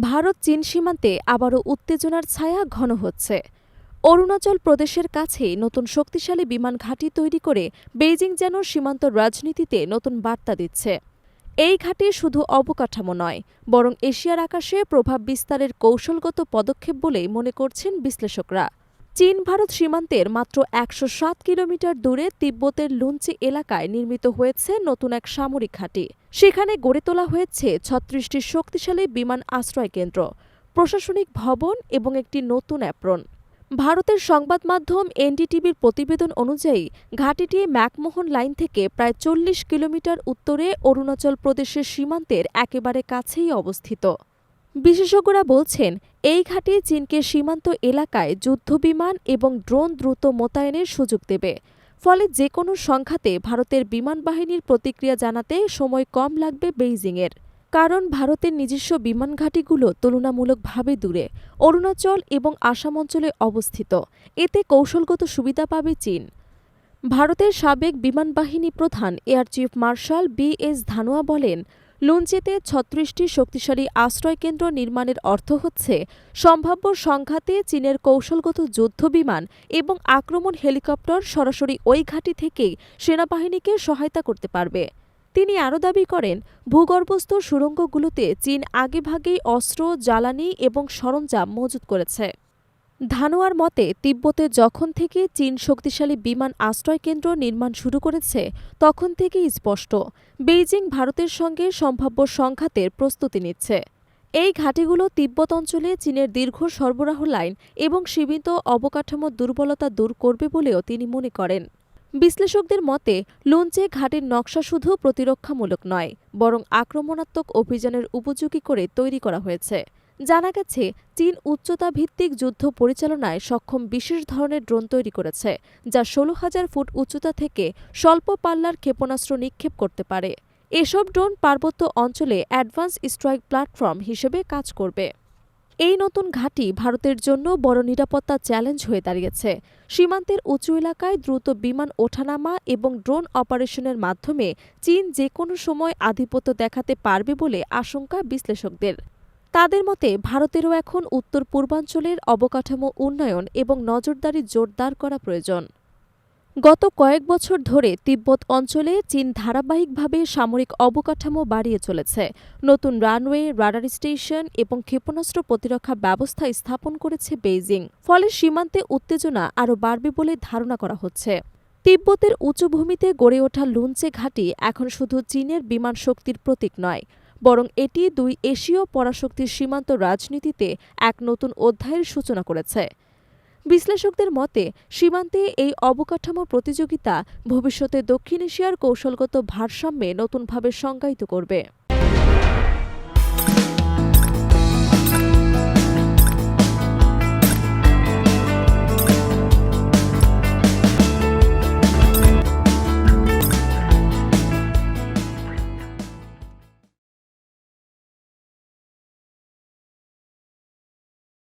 ভারত চীন সীমান্তে আবারও উত্তেজনার ছায়া ঘন হচ্ছে। অরুণাচল প্রদেশের কাছে নতুন শক্তিশালী বিমান ঘাঁটি তৈরি করে বেইজিং যেন সীমান্ত রাজনীতিতে নতুন বার্তা দিচ্ছে। এই ঘাঁটি শুধু অবকাঠামো নয়, বরং এশিয়ার আকাশে প্রভাব বিস্তারের কৌশলগত পদক্ষেপ বলেই মনে করছেন বিশ্লেষকরা। চীন ভারত সীমান্তের মাত্র একশো সাত কিলোমিটার দূরে তিব্বতের লুঞ্চি এলাকায় নির্মিত হয়েছে নতুন এক সামরিক ঘাঁটি। সেখানে গড়ে তোলা হয়েছে ছত্রিশটি শক্তিশালী বিমান আশ্রয় কেন্দ্র, প্রশাসনিক ভবন এবং একটি নতুন অ্যাপ্রন। ভারতের সংবাদ মাধ্যম এনডিটিভির প্রতিবেদন অনুযায়ী, ঘাঁটিটি ম্যাকমোহন লাইন থেকে প্রায় চল্লিশ কিলোমিটার উত্তরে অরুণাচল প্রদেশের সীমান্তের একেবারে কাছেই অবস্থিত। বিশেষজ্ঞরা বলছেন, এই ঘাঁটি চীনকে সীমান্ত এলাকায় যুদ্ধবিমান এবং ড্রোন দ্রুত মোতায়েনের সুযোগ দেবে। ফলে যে কোনো সংঘাতে ভারতের বিমান বাহিনীর প্রতিক্রিয়া জানাতে সময় কম লাগবে বেইজিংয়ের। কারণ ভারতের নিজস্ব বিমান ঘাঁটিগুলো তুলনামূলকভাবে দূরে, অরুণাচল এবং আসাম অঞ্চলে অবস্থিত। এতে কৌশলগত সুবিধা পাবে চীন। ভারতের সাবেক বিমান বাহিনী প্রধান air chief marshal B S Dhanoa বলেন লুঞ্চেতে ছত্রিশটি শক্তিশালী আশ্রয়কেন্দ্র নির্মাণের অর্থ হচ্ছে সম্ভাব্য সংঘাতে চীনের কৌশলগত যুদ্ধবিমান এবং আক্রমণ হেলিকপ্টার সরাসরি ওই ঘাঁটি থেকেই সেনাবাহিনীকে সহায়তা করতে পারবে। তিনি আরও দাবি করেন, ভূগর্ভস্থ সুড়ঙ্গগুলোতে চীন আগেভাগেই অস্ত্র, জ্বালানি এবং সরঞ্জাম মজুত করেছে। ধানোয়ার মতে, তিব্বতে যখন থেকে চীন শক্তিশালী বিমান আশ্রয়কেন্দ্র নির্মাণ শুরু করেছে, তখন থেকেই স্পষ্ট, বেইজিং ভারতের সঙ্গে সম্ভাব্য সংঘাতের প্রস্তুতি নিচ্ছে। এই ঘাঁটিগুলো তিব্বত অঞ্চলে চীনের দীর্ঘ সরবরাহ লাইন এবং সীমিত অবকাঠামো দুর্বলতা দূর করবে বলেও তিনি মনে করেন। বিশ্লেষকদের মতে লুঞ্চে ঘাটের নকশা শুধু প্রতিরক্ষামূলক নয়, বরং আক্রমণাত্মক অভিযানের উপযোগী করে তৈরি করা হয়েছে। জানা গেছে, চীন উচ্চতা ভিত্তিক যুদ্ধ পরিচালনায় সক্ষম বিশেষ ধরনের ড্রোন তৈরি করেছে, যা ষোলো হাজার ফুট উচ্চতা থেকে স্বল্প পাল্লার ক্ষেপণাস্ত্র নিক্ষেপ করতে পারে। এসব ড্রোন পার্বত্য অঞ্চলে অ্যাডভান্স স্ট্রাইক প্ল্যাটফর্ম হিসেবে কাজ করবে। এই নতুন ঘাঁটি ভারতের জন্য বড় নিরাপত্তা চ্যালেঞ্জ হয়ে দাঁড়িয়েছে। সীমান্তের উঁচু এলাকায় দ্রুত বিমান ওঠানামা এবং ড্রোন অপারেশনের মাধ্যমে চীন যে কোনো সময় আধিপত্য দেখাতে পারবে বলে আশঙ্কা বিশ্লেষকদের। তাদের মতে, ভারতেরও এখন উত্তর পূর্বাঞ্চলের অবকাঠামো উন্নয়ন এবং নজরদারি জোরদার করা প্রয়োজন। গত কয়েক বছর ধরে তিব্বত অঞ্চলে চীন ধারাবাহিকভাবে সামরিক অবকাঠামো বাড়িয়ে চলেছে। নতুন রানওয়ে, রাডার স্টেশন এবং ক্ষেপণাস্ত্র প্রতিরক্ষা ব্যবস্থা স্থাপন করেছে বেইজিং। ফলে সীমান্তে উত্তেজনা আরও বাড়বে বলে ধারণা করা হচ্ছে। তিব্বতের উঁচুভূমিতে গড়ে ওঠা লুঞ্চে ঘাঁটি এখন শুধু চীনের বিমান শক্তির প্রতীক নয়। বরং এটি দুই এশীয় পরাশক্তির সীমান্ত রাজনীতিতে এক নতুন অধ্যায়ের সূচনা করেছে। বিশ্লেষকদের মতে, সীমান্তে এই অবকাঠামো প্রতিযোগিতা ভবিষ্যতে দক্ষিণ এশিয়ার কৌশলগত ভারসাম্যে নতুনভাবে সংজ্ঞায়িত করবে।